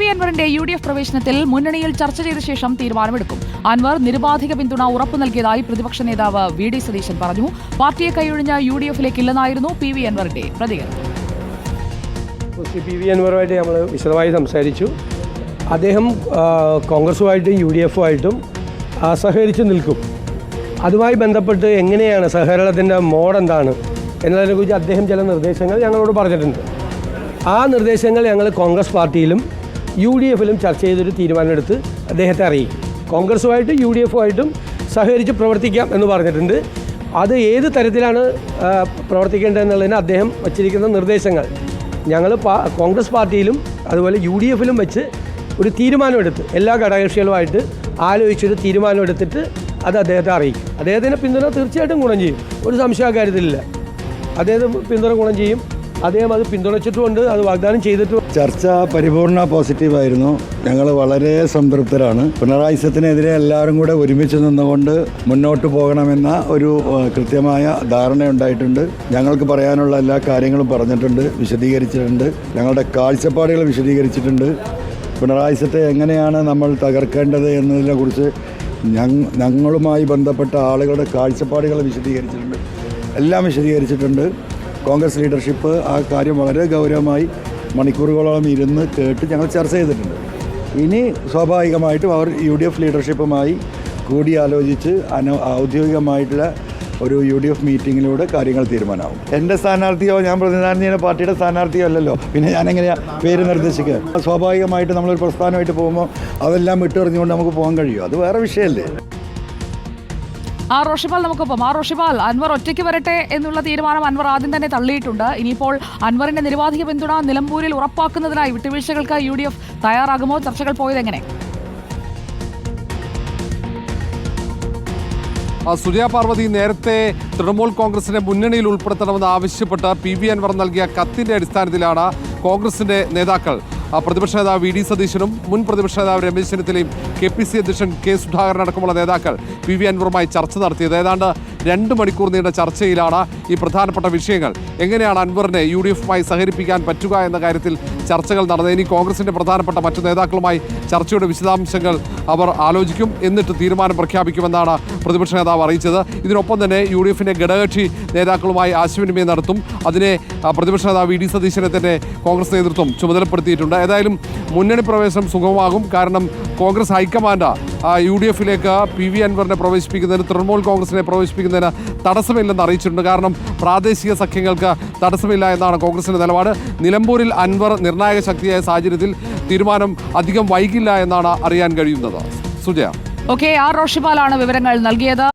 V അൻവറിന്റെ U D F പ്രവേശനത്തിൽ മുന്നണിയിൽ ചർച്ച ചെയ്ത ശേഷം തീരുമാനമെടുക്കും. അൻവർ നിരുപാധിക പിന്തുണ ഉറപ്പു നൽകിയതായി പ്രതിപക്ഷ നേതാവ് വി ഡി സതീശൻ പറഞ്ഞു. പാർട്ടിയെ കൈയൊഴിഞ്ഞ യു ഡി എഫിലേക്കില്ലെന്നായിരുന്നു പി വി അൻവറിന്റെ പ്രതികരണം. നമ്മൾ വിശദമായി സംസാരിച്ചു. അദ്ദേഹം കോൺഗ്രസുമായിട്ടും യു ഡി എഫുമായിട്ടും നിൽക്കും. അതുമായി ബന്ധപ്പെട്ട് എങ്ങനെയാണ് സഹകരണത്തിന്റെ മോഡ് എന്താണ് എന്നതിനെക്കുറിച്ച് അദ്ദേഹം ചില നിർദ്ദേശങ്ങൾ ഞങ്ങളോട് പറഞ്ഞിട്ടുണ്ട്. ആ നിർദ്ദേശങ്ങൾ ഞങ്ങൾ കോൺഗ്രസ് പാർട്ടിയിലും യു ഡി എഫിലും ചർച്ച ചെയ്തൊരു തീരുമാനമെടുത്ത് അദ്ദേഹത്തെ അറിയിക്കും. കോൺഗ്രസുമായിട്ട് യു ഡി എഫുമായിട്ടും സഹകരിച്ച് പ്രവർത്തിക്കാം എന്ന് പറഞ്ഞിട്ടുണ്ട്. അത് ഏത് തരത്തിലാണ് പ്രവർത്തിക്കേണ്ടതെന്നുള്ളതിന് അദ്ദേഹം വച്ചിരിക്കുന്ന നിർദ്ദേശങ്ങൾ. ഞങ്ങൾ കോൺഗ്രസ് പാർട്ടിയിലും അതുപോലെ യു ഡി എഫിലും വെച്ച് ഒരു തീരുമാനമെടുത്ത് എല്ലാ ഘടകകക്ഷികളുമായിട്ട് ആലോചിച്ചൊരു തീരുമാനമെടുത്തിട്ട് അത് അദ്ദേഹത്തെ അറിയിക്കും. അദ്ദേഹത്തിന്റെ പിന്തുണ തീർച്ചയായിട്ടും ഗുണം ചെയ്യും. ഒരു സംശയ കാര്യത്തിലില്ല അദ്ദേഹത്തിന് പിന്തുണ ഗുണം ചെയ്യും. അദ്ദേഹം അത് പിന്തുണച്ചിട്ടുമുണ്ട് അത് വാഗ്ദാനം ചെയ്തിട്ടും. ചർച്ച പരിപൂർണ പോസിറ്റീവായിരുന്നു ഞങ്ങൾ വളരെ സംതൃപ്തരാണ്. പിണറായി സത്തിനെതിരെ എല്ലാവരും കൂടെ ഒരുമിച്ച് നിന്നുകൊണ്ട് മുന്നോട്ട് പോകണമെന്ന ഒരു കൃത്യമായ ധാരണയുണ്ടായിട്ടുണ്ട് ഞങ്ങൾക്ക് പറയാനുള്ള എല്ലാ കാര്യങ്ങളും പറഞ്ഞിട്ടുണ്ട് വിശദീകരിച്ചിട്ടുണ്ട്. ഞങ്ങളുടെ കാഴ്ചപ്പാടുകൾ വിശദീകരിച്ചിട്ടുണ്ട്. പിണറായി സത്തെ എങ്ങനെയാണ് നമ്മൾ തകർക്കേണ്ടത് എന്നതിനെക്കുറിച്ച് കുറിച്ച് ഞങ്ങളുമായി ബന്ധപ്പെട്ട ആളുകളുടെ കാഴ്ചപ്പാടുകൾ വിശദീകരിച്ചിട്ടുണ്ട്. എല്ലാം വിശദീകരിച്ചിട്ടുണ്ട്. കോൺഗ്രസ് ലീഡർഷിപ്പ് ആ കാര്യം വളരെ ഗൗരവമായി മണിക്കൂറുകളോളം ഇരുന്ന് കേട്ട് ഞങ്ങൾ ചർച്ച ചെയ്തിട്ടുണ്ട്. ഇനി സ്വാഭാവികമായിട്ടും അവർ യു ഡി എഫ് ലീഡർഷിപ്പുമായി കൂടിയാലോചിച്ച് അന ഔദ്യോഗികമായിട്ടുള്ള ഒരു യു ഡി എഫ് മീറ്റിങ്ങിലൂടെ കാര്യങ്ങൾ തീരുമാനമാവും എന്റെ സ്ഥാനാർത്ഥിയോ ഞാൻ പ്രതിനിധാനം ചെയ്യുന്ന പാർട്ടിയുടെ സ്ഥാനാർത്ഥിയോ അല്ലല്ലോ. പിന്നെ ഞാൻ പേര് നിർദ്ദേശിക്കുക? സ്വാഭാവികമായിട്ട് നമ്മളൊരു പ്രസ്ഥാനമായിട്ട് പോകുമ്പോൾ അതെല്ലാം വിട്ടെറിഞ്ഞുകൊണ്ട് നമുക്ക് പോകാൻ കഴിയുമോ? അത് വേറെ വിഷയമല്ലേ. ആ റോഷിപാൽ നമുക്കൊപ്പം. ആ റോഷിപാൽ അൻവർ ഒറ്റയ്ക്ക് വരട്ടെ എന്നുള്ള തീരുമാനം അൻവർ ആദ്യം തന്നെ തള്ളിയിട്ടുണ്ട്. ഇനിയിപ്പോൾ അൻവറിന്റെ നിരവാധിക പിന്തുണ നിലമ്പൂരിൽ ഉറപ്പാക്കുന്നതിനായി വിട്ടുവീഴ്ചകൾക്ക് യു ഡി എഫ് തയ്യാറാകുമോ? ചർച്ചകൾ പോയതെങ്ങനെ ആ, സുജയ പാർവതി നേരത്തെ തൃണമൂൽ കോൺഗ്രസിനെ മുന്നണിയിൽ ഉൾപ്പെടുത്തണമെന്ന് ആവശ്യപ്പെട്ട് പി വി അൻവർ നൽകിയ കത്തിന്റെ അടിസ്ഥാനത്തിലാണ് കോൺഗ്രസിന്റെ നേതാക്കൾ പ്രതിപക്ഷ നേതാവ് വി ഡി സതീശനും മുൻ പ്രതിപക്ഷ നേതാവ് രമേശ് ചെന്നിത്തലയും കെ പി സി അധ്യക്ഷൻ കെ സുധാകരൻ അടക്കമുള്ള നേതാക്കൾ പി വി അൻവറുമായി ചർച്ച നടത്തിയത്. ഏതാണ്ട് രണ്ട് മണിക്കൂർ നീണ്ട ചർച്ചയിലാണ് ഈ പ്രധാനപ്പെട്ട വിഷയങ്ങൾ. എങ്ങനെയാണ് അൻവറിനെ യു ഡി എഫുമായി സഹകരിപ്പിക്കാൻ പറ്റുക എന്ന കാര്യത്തിൽ ചർച്ചകൾ നടന്നത്? ഇനി കോൺഗ്രസിന്റെ പ്രധാനപ്പെട്ട മറ്റു നേതാക്കളുമായി ചർച്ചയുടെ വിശദാംശങ്ങൾ അവർ ആലോചിക്കും. എന്നിട്ട് തീരുമാനം പ്രഖ്യാപിക്കുമെന്നാണ് പ്രതിപക്ഷ നേതാവ് അറിയിച്ചത്. ഇതിനൊപ്പം തന്നെ യു ഡി എഫിന്റെ ഘടകകക്ഷി നേതാക്കളുമായി ആശയവിനിമയം നടത്തും. അതിനെ പ്രതിപക്ഷ നേതാവ് ഇ ഡി സതീശനെ തന്നെ കോൺഗ്രസ് നേതൃത്വം ചുമതലപ്പെടുത്തിയിട്ടുണ്ട്. ഏതായാലും മുന്നണി പ്രവേശനം സുഗമമാകും. കാരണം Congress high command U D എഫിലേക്ക് പി വി അൻവറിനെ പ്രവേശിപ്പിക്കുന്നതിന് തൃണമൂൽ കോൺഗ്രസിനെ പ്രവേശിപ്പിക്കുന്നതിന് തടസ്സമില്ലെന്ന് അറിയിച്ചിട്ടുണ്ട്. കാരണം പ്രാദേശിക സഖ്യങ്ങൾക്ക് തടസ്സമില്ല എന്നാണ് കോൺഗ്രസിന്റെ നിലപാട്. നിലമ്പൂരിൽ അൻവർ നിർണായക ശക്തിയായ സാഹചര്യത്തിൽ തീരുമാനം അധികം വൈകില്ല എന്നാണ് അറിയാൻ കഴിയുന്നത്. സുജയ. ഓക്കെ ആർ റോഷിപാലാണ് വിവരങ്ങൾ നൽകിയത്.